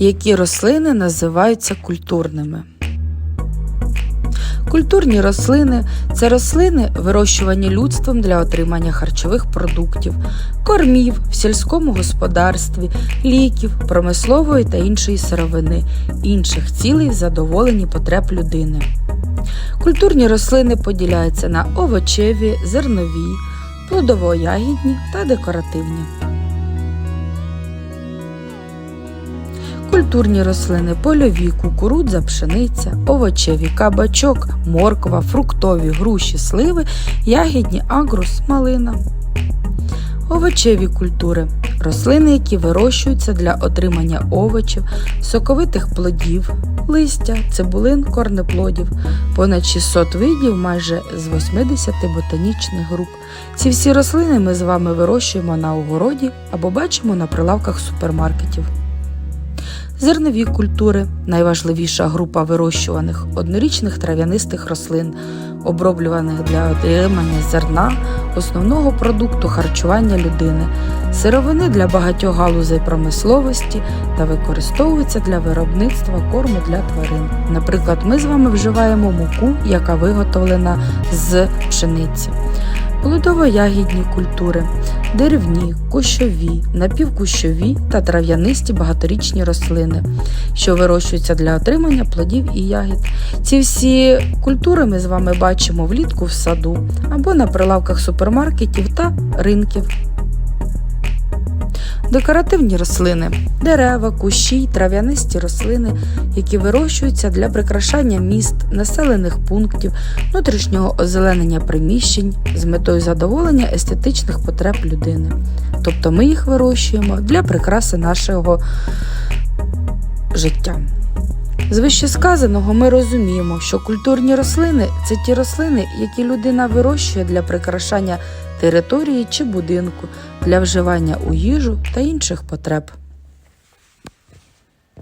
Які рослини називаються культурними? Культурні рослини це рослини, вирощувані людством для отримання харчових продуктів, кормів в сільському господарстві, ліків, промислової та іншої сировини, інших цілей в задоволенні потреб людини. Культурні рослини поділяються на овочеві, зернові, плодово-ягідні та декоративні. Культурні рослини польові, кукурудза, пшениця, овочеві, кабачок, морква, фруктові, груші, сливи, ягідні, агрус, малина. Овочеві культури рослини, які вирощуються для отримання овочів, соковитих плодів, листя, цибулин, корнеплодів, понад 600 видів майже з 80 ботанічних груп. Ці всі рослини ми з вами вирощуємо на огороді або бачимо на прилавках супермаркетів. Зернові культури найважливіша група вирощуваних однорічних трав'янистих рослин, оброблюваних для отримання зерна, основного продукту харчування людини, сировини для багатьох галузей промисловості та використовуються для виробництва корму для тварин. Наприклад, ми з вами вживаємо муку, яка виготовлена з пшениці. Плодово-ягідні культури, деревні, кущові, напівкущові та трав'янисті багаторічні рослини, що вирощуються для отримання плодів і ягід. Ці всі культури ми з вами бачимо влітку в саду або на прилавках супермаркетів та ринків. Декоративні рослини дерева, кущі й трав'янисті рослини, які вирощуються для прикрашання міст, населених пунктів, внутрішнього озеленення приміщень з метою задоволення естетичних потреб людини. Тобто ми їх вирощуємо для прикраси нашого життя. З вищесказаного ми розуміємо, що культурні рослини це ті рослини, які людина вирощує для прикрашання території чи будинку, для вживання у їжу та інших потреб.